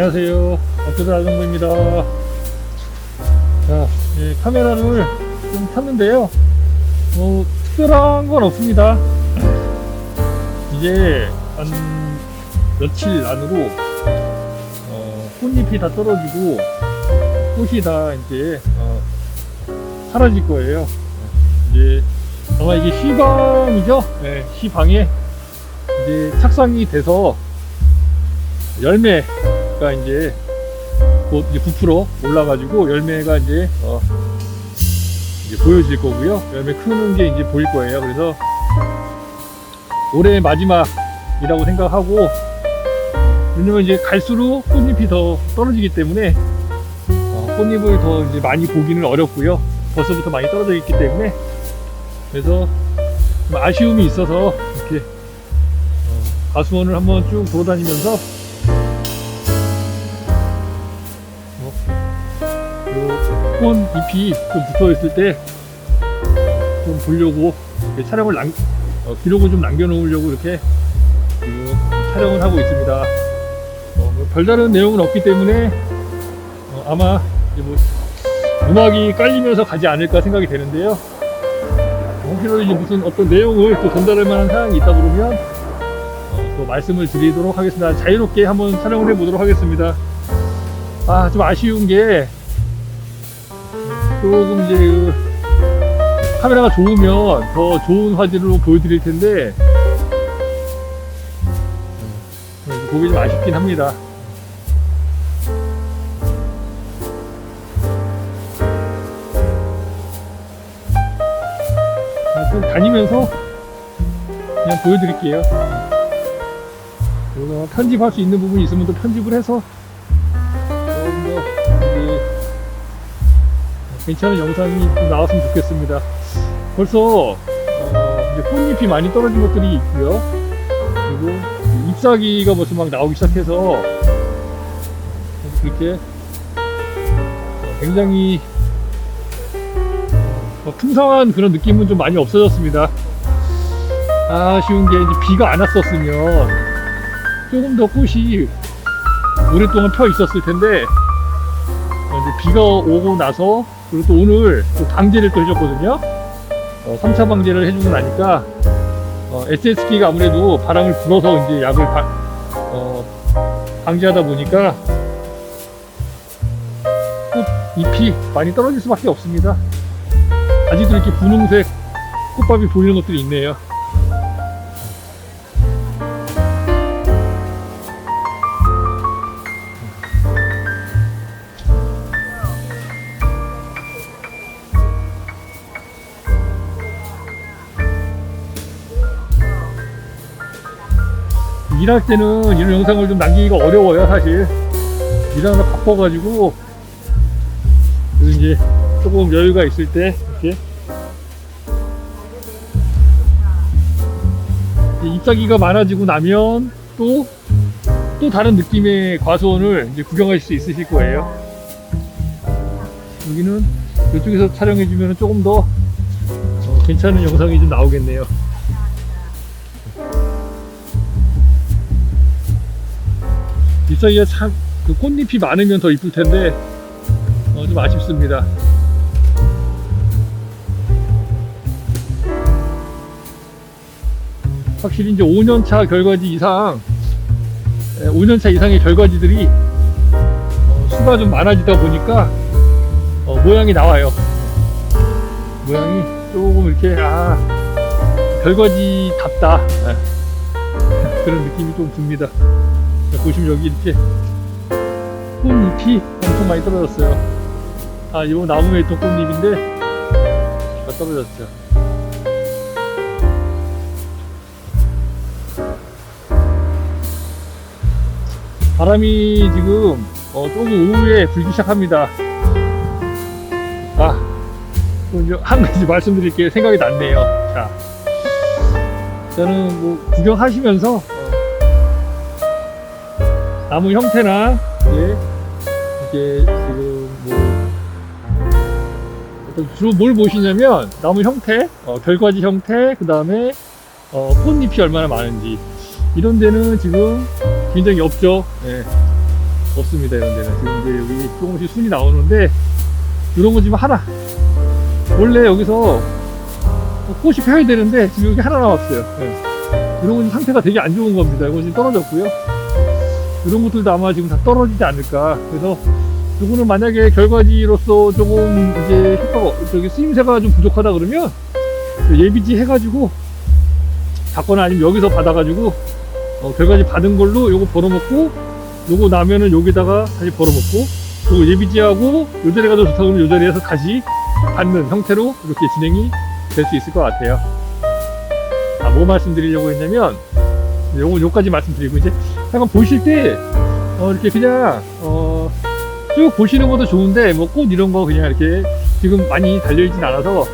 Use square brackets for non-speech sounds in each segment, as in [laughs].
안녕하세요. 어쩌다 아정부입니다. 자, 예, 카메라를 좀 켰는데요. 뭐, 특별한 건 없습니다. 이제 한 며칠 안으로 어, 꽃잎이 다 떨어지고 꽃이 다 이제 어, 사라질 거예요. 이제 아마 이게 시방이죠? 네, 시방에 이제 착상이 돼서 열매 가 이제 곧 이제 부풀어 올라가지고 열매가 이제 어 이제 보여질 거고요. 열매 크는 게 이제 보일 거예요. 그래서 올해 마지막이라고 생각하고 왜냐면 이제 갈수록 꽃잎이 더 떨어지기 때문에 어, 꽃잎을 더 이제 많이 보기는 어렵고요. 벌써부터 많이 떨어져 있기 때문에 그래서 좀 아쉬움이 있어서 이렇게 어, 가수원을 한번 쭉 돌아다니면서 꽃 잎이 좀 붙어 있을 때 좀 보려고 촬영을 남, 어, 기록을 좀 남겨놓으려고 이렇게 촬영을 하고 있습니다. 어, 뭐 별다른 내용은 없기 때문에 어, 아마 이제 뭐 음악이 깔리면서 가지 않을까 생각이 되는데요. 혹시라도 이제 무슨 어떤 내용을 또 전달할 만한 사항이 있다 그러면 어, 또 말씀을 드리도록 하겠습니다. 자유롭게 한번 촬영을 해보도록 하겠습니다. 아, 좀 아쉬운 게 조금 이제 그 카메라가 좋으면 더 좋은 화질로 보여드릴 텐데 음, 그게 좀 아쉽긴 합니다. 자, 좀 다니면서 그냥 보여드릴게요. 편집할 수 있는 부분이 있으면 또 편집을 해서 괜찮은 영상이 좀 나왔으면 좋겠습니다. 벌써 어, 이제 꽃잎이 많이 떨어진 것들이 있고요. 그리고 잎사귀가 벌써 막 나오기 시작해서 그렇게 어, 굉장히 어, 풍성한 그런 느낌은 좀 많이 없어졌습니다. 아쉬운 게 이제 비가 안 왔었으면 조금 더 꽃이 오랫동안 펴 있었을 텐데 어, 비가 오고 나서 그리고 또 오늘 또 방제를 또 해줬거든요. 어, 3차 방제를 해주고 나니까 어, SSK가 아무래도 바람을 불어서 이제 약을 바, 어, 방지하다 보니까 꽃 잎이 많이 떨어질 수밖에 없습니다. 아직도 이렇게 분홍색 꽃밥이 보이는 것들이 있네요. 일할 때는 이런 영상을 좀 남기기가 어려워요, 사실. 일하느라 바빠가지고. 그래서 이제 조금 여유가 있을 때, 이렇게. 잎사귀가 많아지고 나면 또, 또 다른 느낌의 과수원을 이제 구경하실 수 있으실 거예요. 여기는 이쪽에서 촬영해주면 조금 더 어, 괜찮은 영상이 좀 나오겠네요. 잎사귀가 참, 그 꽃잎이 많으면 더 이쁠 텐데, 어, 좀 아쉽습니다. 확실히 이제 5년차 결과지 이상, 5년차 이상의 결과지들이 어, 수가 좀 많아지다 보니까 어, 모양이 나와요. 모양이 조금 이렇게, 아, 결과지답다. 예. 그런 느낌이 좀 듭니다. 자, 보시면 여기 이렇게 꽃잎이 엄청 많이 떨어졌어요. 아, 요 나무에 있던 꽃잎인데 다 떨어졌죠. 바람이 지금 어, 조금 오후에 불기 시작합니다. 아, 한 가지 말씀드릴게요. 생각이 났네요. 자, 저는 뭐 구경하시면서 어, 나무 형태나. 예, 이게 지금 뭐 주로 뭘 보시냐면 나무 형태, 어, 결과지 형태, 그 다음에 어, 꽃잎이 얼마나 많은지. 이런 데는 지금 굉장히 없죠. 예. 없습니다 이런 데는. 지금 이제 여기 조금씩 순이 나오는데 이런 거 지금 하나. 원래 여기서 꽃이 펴야 되는데 지금 여기 하나 나왔어요. 예. 이런 건 상태가 되게 안 좋은 겁니다. 이거 지금 떨어졌고요 이런 것들도 아마 지금 다 떨어지지 않을까. 그래서 이거는 만약에 결과지로서 조금 이제 효과가 저기 쓰임새가 좀 부족하다 그러면 예비지 해가지고 받거나 아니면 여기서 받아가지고 어, 결과지 받은 걸로 요거 벌어먹고 요거 나면은 여기다가 다시 벌어먹고 요거 예비지하고 요 자리가 더 좋다 그러면 요 자리에서 다시 받는 형태로 이렇게 진행이 될 수 있을 것 같아요. 아, 뭐 말씀드리려고 했냐면 요거 요까지 말씀드리고 이제 약간 보실 때 어, 이렇게 그냥 어, 쭉 보시는 것도 좋은데 뭐 꽃 이런 거 그냥 이렇게 지금 많이 달려있진 않아서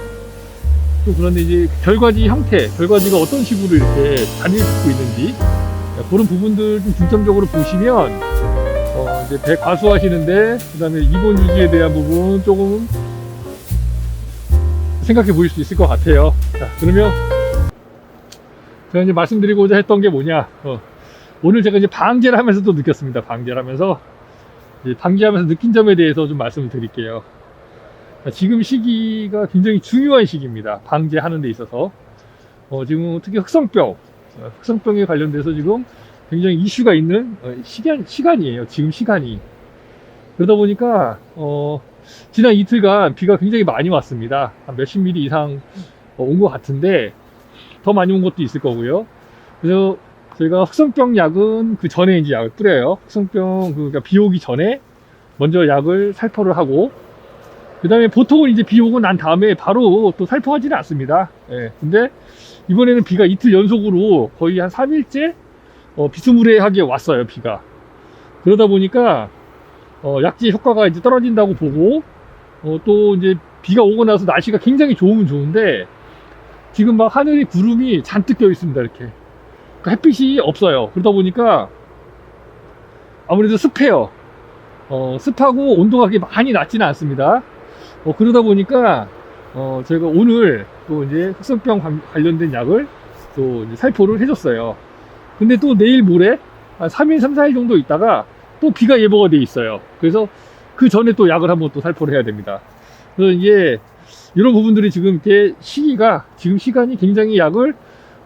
또 그런데 이제 결과지 형태, 결과지가 어떤 식으로 이렇게 단위를 짓고 있는지 그런 부분들 좀 중점적으로 보시면 어 이제 배 과수하시는데 그 다음에 이번 유지에 대한 부분 조금 생각해 보실 수 있을 것 같아요. 자 그러면 제가 이제 말씀드리고자 했던 게 뭐냐? 어, 오늘 제가 이제 방제를 하면서도 느꼈습니다. 방제를 하면서 방제하면서 느낀 점에 대해서 좀 말씀을 드릴게요. 자, 지금 시기가 굉장히 중요한 시기입니다. 방제하는 데 있어서. 어, 지금 특히 흑성병, 어, 흑성병에 관련돼서 지금 굉장히 이슈가 있는 어, 시간, 시간이에요. 지금 시간이. 그러다 보니까, 어, 지난 이틀간 비가 굉장히 많이 왔습니다. 한 몇십 미리 이상 온 것 같은데, 더 많이 온 것도 있을 거고요. 그래서 저희가 흑성병 약은 그 전에 이제 약을 뿌려요. 흑성병, 그, 그러니까 비 오기 전에 먼저 약을 살포를 하고, 그 다음에 보통은 이제 비 오고 난 다음에 바로 또 살포하지는 않습니다. 예. 근데 이번에는 비가 이틀 연속으로 거의 한 3일째 어, 비스무리하게 왔어요, 비가. 그러다 보니까 어, 약지 효과가 이제 떨어진다고 보고 어, 또 이제 비가 오고 나서 날씨가 굉장히 좋으면 좋은데 지금 막 하늘이 구름이 잔뜩 껴 있습니다, 이렇게. 그 햇빛이 없어요. 그러다 보니까 아무래도 습해요. 어, 습하고 온도가 많이 낮지는 않습니다. 어, 그러다 보니까 어, 저희가 오늘 또 이제 흑성병 관- 관련된 약을 또 이제 살포를 해줬어요. 근데 또 내일 모레 한 3일, 3, 4일 정도 있다가 또 비가 예보가 돼 있어요. 그래서 그 전에 또 약을 한번 또 살포를 해야 됩니다. 그래서 이게 이런 부분들이 지금 이렇게 시기가 지금 시간이 굉장히 약을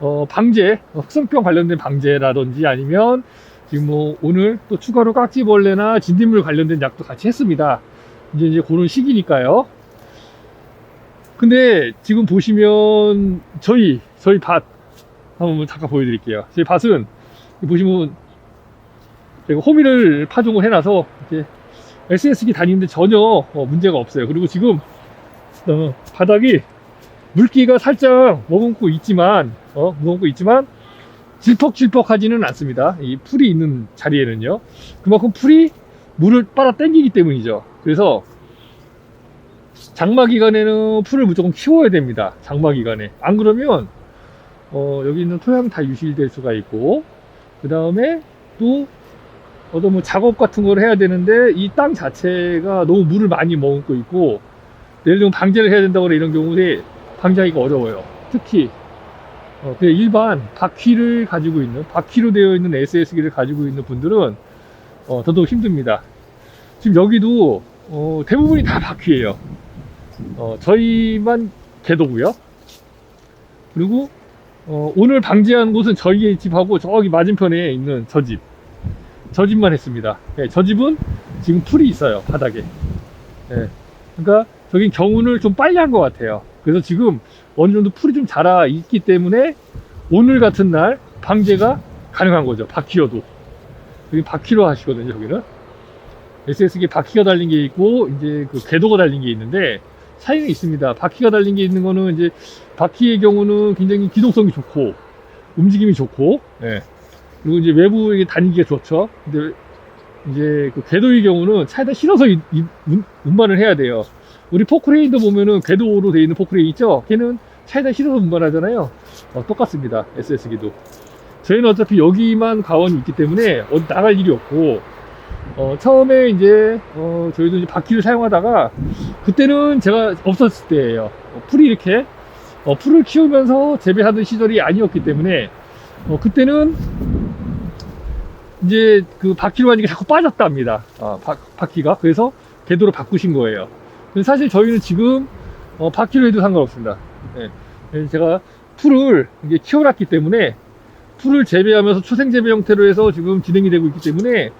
어, 방제, 어, 흑성병 관련된 방제라든지 아니면 지금 뭐 오늘 또 추가로 깍지벌레나 진딧물 관련된 약도 같이 했습니다. 이제 이제 그런 시기니까요. 근데 지금 보시면 저희 저희 밭 한번 잠깐 보여드릴게요. 저희 밭은 보시면 제가 호미를 파종을 해놔서 이렇게 SS기 다니는데 전혀 어, 문제가 없어요. 그리고 지금 어, 바닥이 물기가 살짝 머금고 있지만 어, 머금고 있지만 질퍽질퍽 하지는 않습니다. 이 풀이 있는 자리에는요. 그만큼 풀이 물을 빨아 당기기 때문이죠. 그래서 장마 기간에는 풀을 무조건 키워야 됩니다. 장마 기간에. 안 그러면 어, 여기 있는 토양이 다 유실될 수가 있고 그 다음에 또 어떤 뭐 작업 같은 걸 해야 되는데 이 땅 자체가 너무 물을 많이 머금고 있고 예를 들면 방제를 해야 된다거나 이런 경우에 방제하기가 어려워요. 특히 어, 그냥 일반 바퀴를 가지고 있는 바퀴로 되어 있는 SS기를 가지고 있는 분들은 어, 더더욱 힘듭니다. 지금 여기도 어, 대부분이 다 바퀴예요. 어, 저희만 개도고요. 그리고 어, 오늘 방지한 곳은 저희 집하고 저기 맞은편에 있는 저 집. 저 집만 했습니다. 예, 저 집은 지금 풀이 있어요, 바닥에. 예, 그러니까 저긴 경운을 좀 빨리 한 것 같아요. 그래서 지금 어느 정도 풀이 좀 자라 있기 때문에 오늘 같은 날 방제가 가능한 거죠. 바퀴여도. 여기 바퀴로 하시거든요, 여기는. SS기 바퀴가 달린 게 있고, 이제 그 궤도가 달린 게 있는데, 차이는 있습니다. 바퀴가 달린 게 있는 거는 이제 바퀴의 경우는 굉장히 기동성이 좋고, 움직임이 좋고, 예. 그리고 이제 외부에 다니기가 좋죠. 근데 이제 그 궤도의 경우는 차에다 실어서 이- 운반을 해야 돼요. 우리 포크레인도 보면은 궤도로 되어 있는 포크레인 있죠? 걔는 차에다 실어서 운반하잖아요. 어, 똑같습니다. SS기도. 저희는 어차피 여기만 가원이 있기 때문에 어디 나갈 일이 없고, 어, 처음에 이제, 어, 저희도 이제 바퀴를 사용하다가, 그때는 제가 없었을 때예요. 어, 풀이 이렇게, 어, 풀을 키우면서 재배하던 시절이 아니었기 때문에, 어, 그때는 이제 그 바퀴로 하니까 자꾸 빠졌답니다. 아, 바, 바퀴가. 그래서 궤도로 바꾸신 거예요. 사실 저희는 지금 어, 바퀴로 해도 상관없습니다. 예. 그래서 제가 풀을 이게 키워놨기 때문에 풀을 재배하면서 초생 재배 형태로 해서 지금 진행이 되고 있기 때문에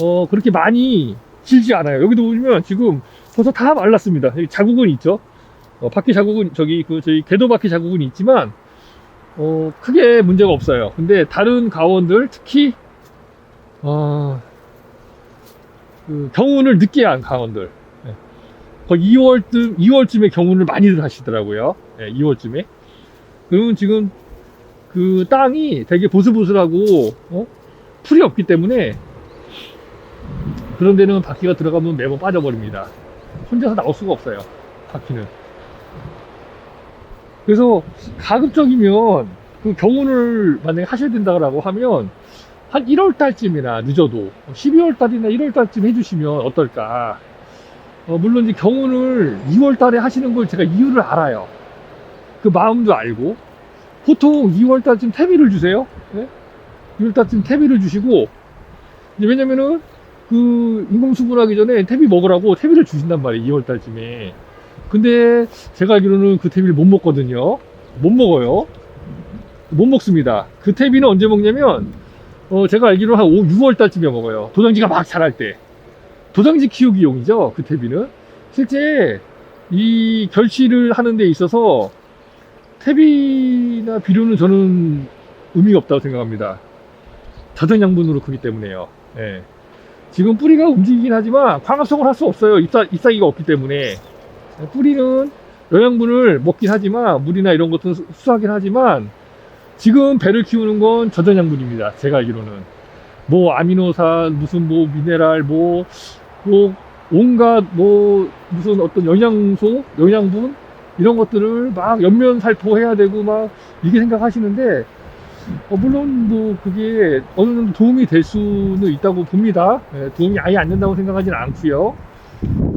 어, 그렇게 많이 길지 않아요. 여기도 보시면 지금 벌써 다 말랐습니다. 여기 자국은 있죠. 어, 바퀴 자국은 저기 그 저희 궤도 바퀴 자국은 있지만 어, 크게 문제가 없어요. 근데 다른 가원들 특히 어, 그 경운을 늦게 한 가원들 예. 거의 2월쯤 2월쯤에 경운을 많이들 하시더라고요. 예, 2월쯤에. 그러면 지금 그 땅이 되게 보슬보슬하고 어? 풀이 없기 때문에 그런 데는 바퀴가 들어가면 매번 빠져버립니다. 혼자서 나올 수가 없어요. 바퀴는. 그래서 가급적이면 그 경운을 만약에 하셔야 된다고 하면 한 1월 달쯤이나 늦어도 12월 달이나 1월 달쯤 해주시면 어떨까. 어, 물론 이제 경운을 2월 달에 하시는 걸 제가 이유를 알아요. 그 마음도 알고. 보통 2월 달쯤 퇴비를 주세요. 네? 2월 달쯤 퇴비를 주시고, 왜냐면은 그 인공수분하기 전에 퇴비 먹으라고 퇴비를 주신단 말이에요. 2월 달쯤에. 근데 제가 알기로는 그 퇴비를 못 먹거든요. 못 먹어요. 못 먹습니다. 그 퇴비는 언제 먹냐면, 어, 제가 알기로 한 5, 6월 달쯤에 먹어요. 도장지가 막 자랄 때. 도장지 키우기용이죠. 그 퇴비는. 실제 이 결실을 하는 데 있어서 퇴비나 비료는 저는 의미가 없다고 생각합니다. 저전양분으로 크기 때문에요. 예. 지금 뿌리가 움직이긴 하지만 광합성을 할 수 없어요. 잎사, 잎사귀가 없기 때문에. 뿌리는 영양분을 먹긴 하지만 물이나 이런 수- 수하긴 하지만 지금 배를 키우는 건 저전양분입니다. 제가 알기로는. 뭐 아미노산, 무슨 뭐 미네랄, 뭐, 뭐 온갖 뭐 무슨 어떤 영양소, 영양분 이런 것들을 막 연면 살포해야 되고 막 이게 생각하시는데 어, 물론 뭐 그게 어느 정도 도움이 될 수는 있다고 봅니다. 예, 도움이 아예 안 된다고 생각하지는 않고요.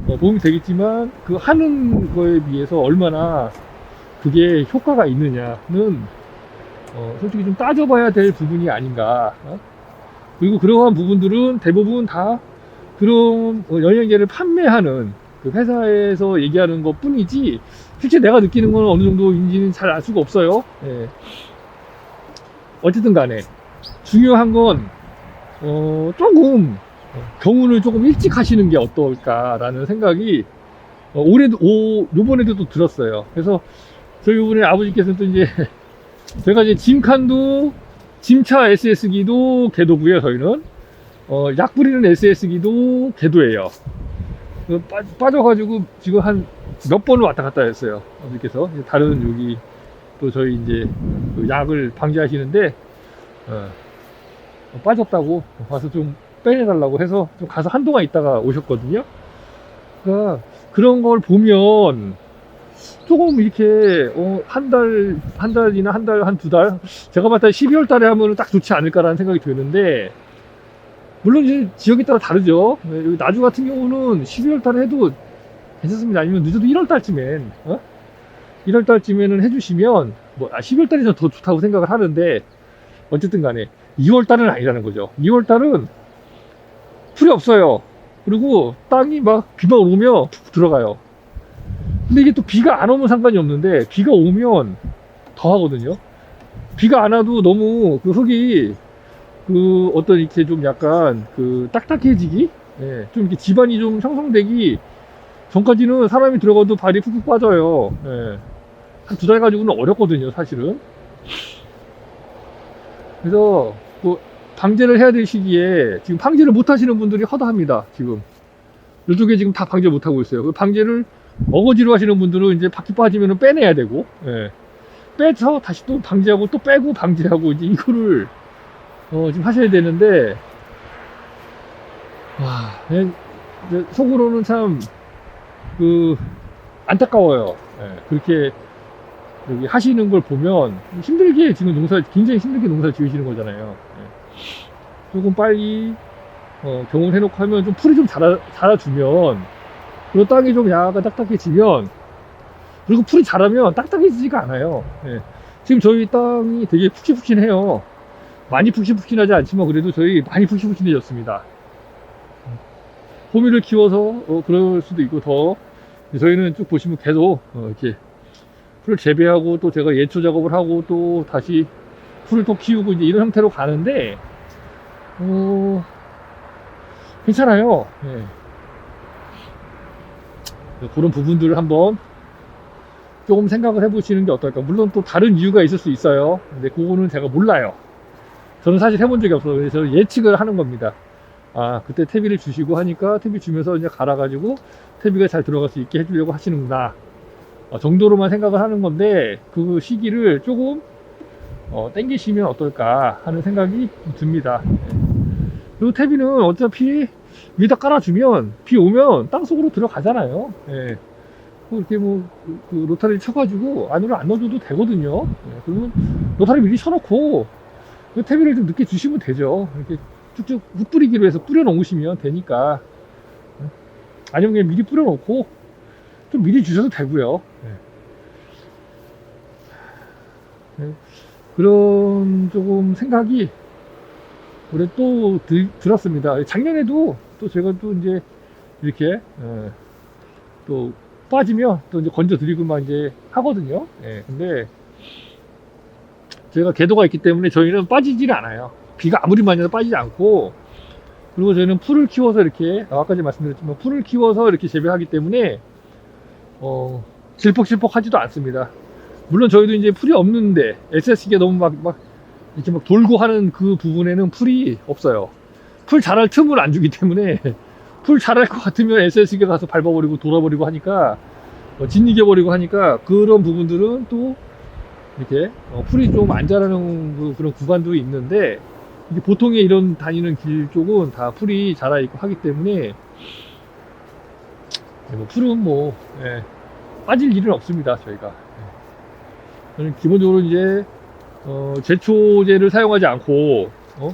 어, 도움이 되겠지만 그 하는 거에 비해서 얼마나 그게 효과가 있느냐는 어, 솔직히 좀 따져봐야 될 부분이 아닌가. 어? 그리고 그러한 부분들은 대부분 다 그런 어, 영양제를 판매하는 그 회사에서 얘기하는 것 뿐이지 실제 내가 느끼는 건 어느 정도인지는 잘 알 수가 없어요. 예. 어쨌든 간에 중요한 건 어, 조금 어, 경운을 조금 일찍 하시는 게 어떨까라는 생각이 어, 올해도 오 요번에도 또 들었어요. 그래서 저희 이번에 아버지께서는 또 이제 [laughs] 제가 이제 짐칸도 짐차 SS기도 궤도고요. 저희는 어, 약 뿌리는 SS기도 궤도예요. 그 빠, 빠져가지고 지금 한 몇 번을 왔다 갔다 했어요. 아버지께서 이제 다른 여기 또 저희 이제 그 약을 방지하시는데 어, 어, 빠졌다고 와서 좀 빼내달라고 해서 좀 가서 한동안 있다가 오셨거든요. 그러니까 그런 걸 보면 조금 이렇게 어, 한 달, 한 달이나 한 달, 한 두 달 제가 봤을 때 12월 달에 하면 딱 좋지 않을까라는 생각이 드는데 물론 이제 지역에 따라 다르죠. 네, 여기 나주 같은 경우는 12월 달에 해도 괜찮습니다. 아니면 늦어도 1월 달쯤엔 어? 1월 달쯤에는 해주시면 뭐 아, 12월 달이 더 좋다고 생각을 하는데 어쨌든 간에 2월 달은 아니라는 거죠. 2월 달은 풀이 없어요. 그리고 땅이 막 비만 오면 푹 들어가요. 근데 이게 또 비가 안 오면 상관이 없는데 비가 오면 더 하거든요. 비가 안 와도 너무 그 흙이 그 어떤 이렇게 좀 약간 그 딱딱해지기, 예, 좀 이렇게 지반이 좀 형성되기 전까지는 사람이 들어가도 발이 푹푹 빠져요. 예. 한 두 달 가지고는 어렵거든요, 사실은. 그래서 그 방제를 해야 될 시기에 지금 방제를 못 하시는 분들이 허다합니다, 지금. 이쪽에 지금 다 방제 못 하고 있어요. 그 방제를 어거지로 하시는 분들은 이제 바퀴 빠지면 빼내야 되고, 예. 빼서 다시 또 방제하고 또 빼고 방제하고 이제 이거를 어, 지금 하셔야 되는데, 와, 그냥 이제 속으로는 참, 그, 안타까워요. 예, 그렇게 여기 하시는 걸 보면 힘들게 지금 농사, 굉장히 힘들게 농사를 지으시는 거잖아요. 예. 조금 빨리, 어, 경험해놓고 하면 좀 풀이 좀 자라, 자라주면, 그리고 땅이 좀 약간 딱딱해지면, 그리고 풀이 자라면 딱딱해지지가 않아요. 예. 지금 저희 땅이 되게 푹신푹신해요. 많이 푹신푹신하지 않지만 그래도 저희 많이 푹신푹신해졌습니다. 호미를 키워서 어, 그럴 수도 있고 더 저희는 쭉 보시면 계속 어, 이렇게 풀을 재배하고 또 제가 예초 작업을 하고 또 다시 풀을 또 키우고 이제 이런 형태로 가는데 어 괜찮아요. 예. 그런 부분들을 한번 조금 생각을 해보시는 게 어떨까. 물론 또 다른 이유가 있을 수 있어요. 근데 그거는 제가 몰라요. 저는 사실 해본 적이 없어요. 그래서 예측을 하는 겁니다. 아, 그때 퇴비를 주시고 하니까 퇴비 주면서 이제 갈아가지고 퇴비가 잘 들어갈 수 있게 해주려고 하시는구나. 어, 정도로만 생각을 하는 건데 그 시기를 조금 어, 땡기시면 어떨까 하는 생각이 듭니다. 예. 그리고 퇴비는 어차피 위에다 깔아주면 비 오면 땅 속으로 들어가잖아요. 예. 뭐 이렇게 뭐, 그, 그 로타리를 쳐가지고 안으로 안 넣어줘도 되거든요. 예. 그러면 로타리 미리 쳐놓고 그 퇴비를 좀 늦게 주시면 되죠. 이렇게 쭉쭉 흙 뿌리기로 해서 뿌려 놓으시면 되니까. 예. 아니면 그냥 미리 뿌려 놓고 좀 미리 주셔도 되고요. 예. 예. 그런 조금 생각이 올해 또 들, 들었습니다. 작년에도 또 제가 또 이제 이렇게 예, 또 빠지면 또 이제 건져 드리고만 이제 하거든요. 예, 근데 제가 궤도가 있기 때문에 저희는 빠지질 않아요. 비가 아무리 많이 와도 빠지지 않고 그리고 저희는 풀을 키워서 이렇게 아까까지 말씀드렸지만 풀을 키워서 이렇게 재배하기 때문에 어, 질퍽질퍽 하지도 않습니다. 물론 저희도 이제 풀이 없는데 SS기가 너무 막, 막 이렇게 막 돌고 하는 그 부분에는 풀이 없어요. 풀 자랄 틈을 안 주기 때문에 [laughs] 풀 자랄 것 같으면 SS기가 가서 밟아버리고 돌아버리고 하니까 어, 짓이겨버리고 하니까 그런 부분들은 또 이렇게 어, 풀이 좀 안 자라는 그- 그런 구간도 있는데 이게 보통의 이런 다니는 길 쪽은 다 풀이 자라 있고 하기 때문에 네, 뭐 풀은 뭐 예, 빠질 일은 없습니다 저희가 예. 저는 기본적으로 이제 어, 제초제를 사용하지 않고 어?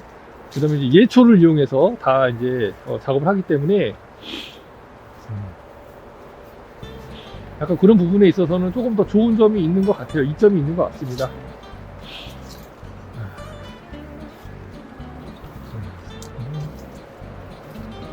그다음에 이제 예초를 이용해서 다 이제 어, 작업을 하기 때문에 약간 그런 부분에 있어서는 조금 더 좋은 점이 있는 것 같아요. 이점이 있는 것 같습니다.